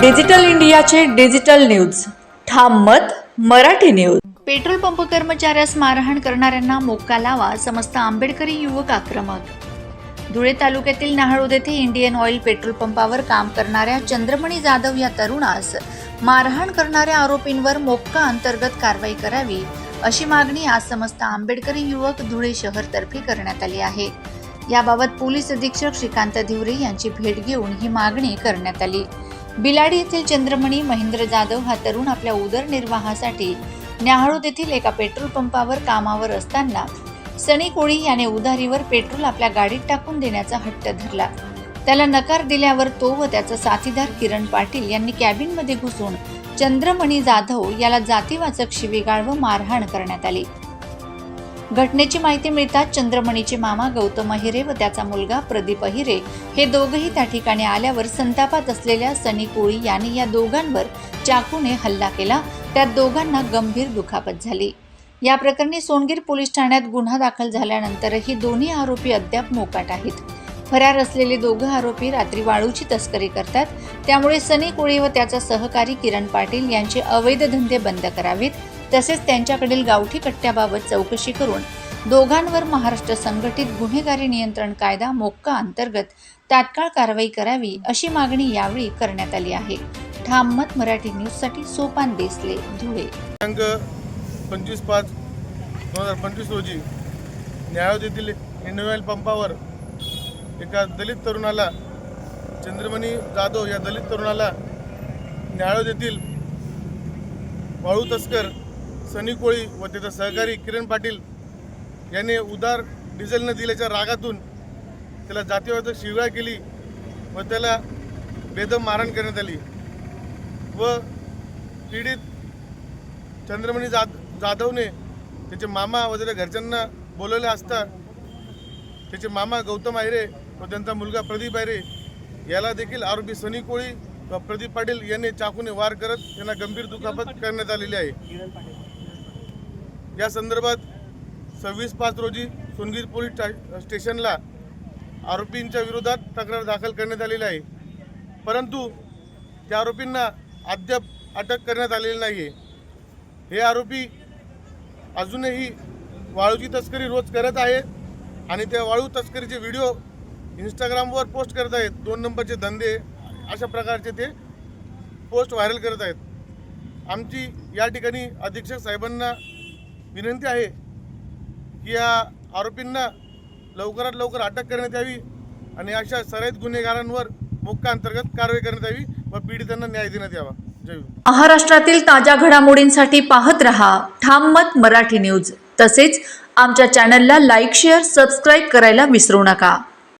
Digital इंडियाचे digital news. ठाम मत मराठी न्यूज. पेट्रोल पंप कर्मचाऱ्यास मारहाण करणाऱ्यांना मोक्का लावा समस्त आंबेडकरी युवक आक्रमक. धुळे तालुक्यातील नाहळोद येथे इंडियन ऑइल पेट्रोल पंपावर काम करणाऱ्या चंद्रमणी जाधव या तरुणास मारहाण करणाऱ्या आरोपींवर मोक्का अंतर्गत कारवाई करावी अशी मागणी आज समस्त आंबेडकरी युवक धुळे शहरतर्फे करण्यात आली आहे. याबाबत पोलीस अधीक्षक श्रीकांत धिवरे यांची भेट घेऊन ही मागणी करण्यात आली. बिलाडी येथील चंद्रमणी महेंद्र जाधव हा तरुण आपल्या उदरनिर्वाहासाठी न्याहाळूद येथील एका पेट्रोल पंपावर कामावर असताना सनी कोळी याने उधारीवर पेट्रोल आपल्या गाडीत टाकून देण्याचा हट्ट धरला. त्याला नकार दिल्यावर तो व त्याचा साथीदार किरण पाटील यांनी कॅबिनमध्ये घुसून चंद्रमणी जाधव याला जातीवाचक शिवीगाळ व मारहाण करण्यात आली. घटनेची माहिती मिळताच चंद्रमणीचे मामा गौतम अहिरे व त्याचा मुलगा प्रदीप अहिरे हे दोघंही त्या ठिकाणी आल्यावर संतापात असलेल्या सनी कोळी याने या दोघांवर चाकूने हल्ला केला. त्यात दोघांना गंभीर दुखापत झाली. या प्रकरणी सोनगीर पोलीस ठाण्यात गुन्हा दाखल झाल्यानंतरही दोन्ही आरोपी अद्याप मोकाट आहेत. फरार असलेले दोघं आरोपी रात्री वाळूची तस्करी करतात. त्यामुळे सनी कोळी व त्याचा सहकारी किरण पाटील यांचे अवैध धंदे बंद करावेत. तसेच त्यांच्याकडील गावठी कट्ट्याबाबत चौकशी करून दोघांवर महाराष्ट्र संघटित गुन्हेगारी नियंत्रण कायदा मोक्का अंतर्गत तात्काळ कारवाई करावी अशी मागणी यावेळी करण्यात आली आहे. ठाम मत मराठी न्यूजसाठी सोपान देसले धुळे. दिनांक पंचवीस पाच दोन हजार पंचवीस रोजी न्यायालय येथील पंपावर एका दलित तरुणाला चंद्रमणी जाधव या दलित तरुणाला न्यायालय येथील वाळू तस्कर सनी कोळी व त्याचा सहकारी किरण पाटील याने उदार डिझेल न दिल्याच्या रागातून त्याला जातीवाद शिवाय केली व त्याला बेदम मारण करण्यात आली. व पीडित चंद्रमणी जाद जाधवने त्याचे मामा व त्याच्या घरच्यांना बोलवले असता त्याचे मामा गौतम आयरे व त्यांचा मुलगा प्रदीप आयरे याला देखील आरोपी सनी कोळी व प्रदीप पाटील यांनी चाकूने वार करत यांना गंभीर दुखापत करण्यात आलेली आहे. या संदर्भात सव्वीस पाच रोजी सोनगीर पोलीस स्टा- स्टेशनला आरोपींच्या विरोधात तक्रार दाखल करण्यात आलेली आहे. परंतु त्या आरोपींना अद्याप अटक करण्यात आलेली नाही आहे हे आरोपी अजूनही वाळूची तस्करी रोज करत आहेत आणि त्या वाळू तस्करीचे व्हिडिओ इंस्टाग्रामवर पोस्ट करत आहेत. दोन नंबरचे धंदे अशा प्रकारचे ते पोस्ट व्हायरल करत आहेत. आमची या ठिकाणी अधीक्षक साहेबांना विनंती आहे की या आरोपींना लवकरात लवकर अटक करण्यात यावी आणि अशा सराईत गुन्हेगारांवर मुक्का अंतर्गत कारवाई करण्यात यावी व पीडितांना न्याय देण्यात यावा. महाराष्ट्रातील ताज्या घडामोडींसाठी पाहत रहा ठाम मत मराठी न्यूज. तसेच आमच्या चॅनलला लाईक शेअर सबस्क्राईब करायला विसरू नका.